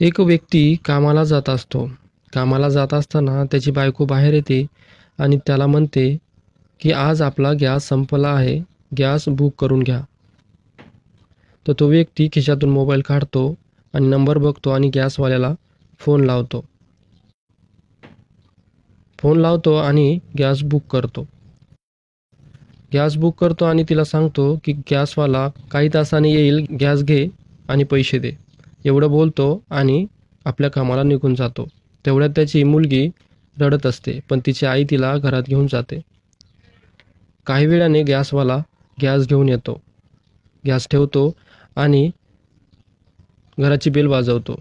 एक व्यक्ती कामाला जात असतो. कामाला जात असताना त्याची बायको बाहेर येते आणि त्याला म्हणते की आज आपला गॅस संपला आहे. गॅस बुक करून घ्या. तर तो व्यक्ती खिशातून मोबाईल काढतो आणि नंबर बघतो आणि गॅसवाल्याला फोन लावतो. फोन लावतो आणि गॅस बुक करतो. गॅस बुक करतो आणि तिला सांगतो की गॅसवाला काही तासाने येईल. गॅस घे आणि पैसे दे. एवढं बोलतो आणि आपल्या कामाला निघून जातो. तेवढ्यात त्याची मुलगी रडत असते पण तिची आई तिला घरात घेऊन जाते. काही वेळाने गॅसवाला गॅस घेऊन येतो. गॅस ठेवतो आणि घराची बेल वाजवतो.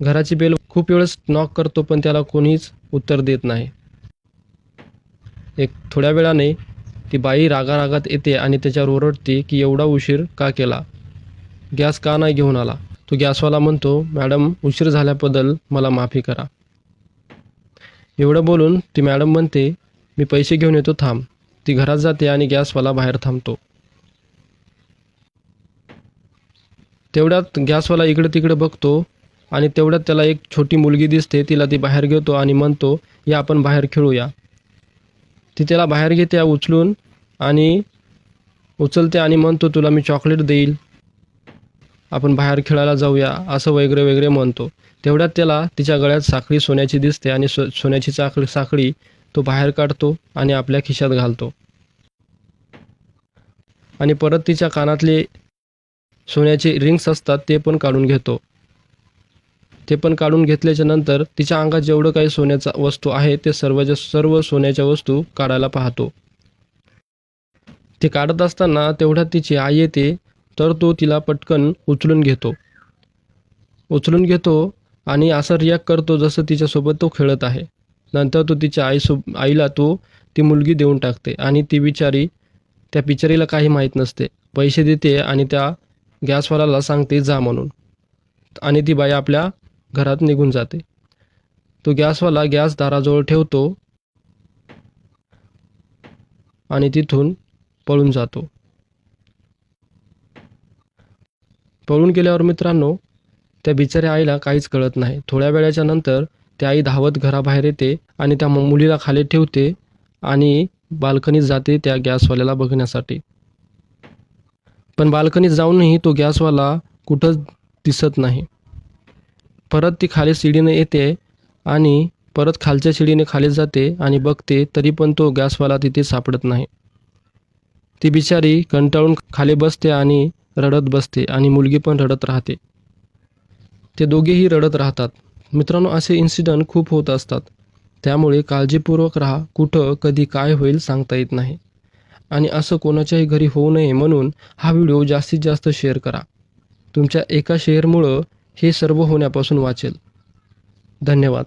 घराची बेल खूप वेळेस नॉक करतो पण त्याला कोणीच उत्तर देत नाही. एक थोड्या वेळाने ती बाई रागारागात येते आणि त्याच्यावर ओरडते की एवढा उशीर का केला? गॅस का नाही घेऊन आला? तो गॅसवाला म्हणतो मॅडम उशीर झाल्याबद्दल मला माफी करा. एवढं बोलून ती मॅडम म्हणते मी पैसे घेऊन येतो थांब. ती घरात जाते आणि गॅसवाला बाहेर थांबतो. तेवढ्यात गॅसवाला इकडे तिकडे बघतो आणि तेवढ्यात त्याला एक छोटी मुलगी दिसते तिला ती बाहेर घेतो आणि म्हणतो या आपण बाहेर खेळूया. ती त्याला बाहेर घेते उचलून आणि उचलते आणि म्हणतो तुला मी चॉकलेट देईल. आपण बाहेर खेळायला जाऊया असं वगैरे वगैरे म्हणतो. तेवढ्यात त्याला तिच्या गळ्यात साखळी सोन्याची दिसते आणि सो सोन्याची चाकळी साखळी तो बाहेर काढतो आणि आपल्या खिशात घालतो. आणि परत तिच्या कानातले सोन्याचे रिंग्स असतात ते पण काढून घेतो. ते पण काढून घेतल्याच्या नंतर तिच्या अंगात जेवढं काही सोन्याचा वस्तू आहे ते सर्वच्या सर्व सोन्याच्या वस्तू काढायला पाहतो. ते काढत असताना तेवढ्यात तिची आई येते तर तो तिला पटकन उचलून घेतो. उचलून घेतो आणि असं रिॲक्ट करतो जसं तिच्यासोबत तो खेळत आहे. नंतर तो तिच्या आईसो आईला तो ती मुलगी देऊन टाकते आणि ती बिचारी त्या बिचारीला काही माहीत नसते. पैसे देते आणि त्या गॅसवाल्याला सांगते जा म्हणून. आणि ती बाई आपल्या घरात निघून जाते. तो गॅसवाला गॅस दाराजवळ ठेवतो आणि तिथून पळून जातो. पळून गेल्यावर मित्रांनो त्या बिचाऱ्या आईला काहीच कळत नाही. थोड्या वेळाच्या नंतर त्या आई धावत घराबाहेर येते आणि त्या मुलीला खाली ठेवते आणि बाल्कनीत जाते त्या गॅसवाल्याला बघण्यासाठी. पण बाल्कनीत जाऊनही तो गॅसवाला कुठंच दिसत नाही. परत ती खाली शिडीने येते आणि परत खालच्या शिडीने खाली जाते आणि बघते तरी पण तो गॅसवाला तिथे सापडत नाही. ती बिचारी कंटाळून खाली बसते आणि रडत बसते आणि मुलगी पण रडत राहते. ते दोघेही रडत राहतात. मित्रांनो असे इन्सिडंट खूप होत असतात. त्यामुळे काळजीपूर्वक राहा. कुठं कधी काय होईल सांगता येत नाही. आणि असं कोणाच्याही घरी होऊ नये म्हणून हा व्हिडिओ जास्तीत जास्त शेअर करा. तुमच्या एका शेअरमुळं हे सर्व होण्यापासून वाचेल. धन्यवाद.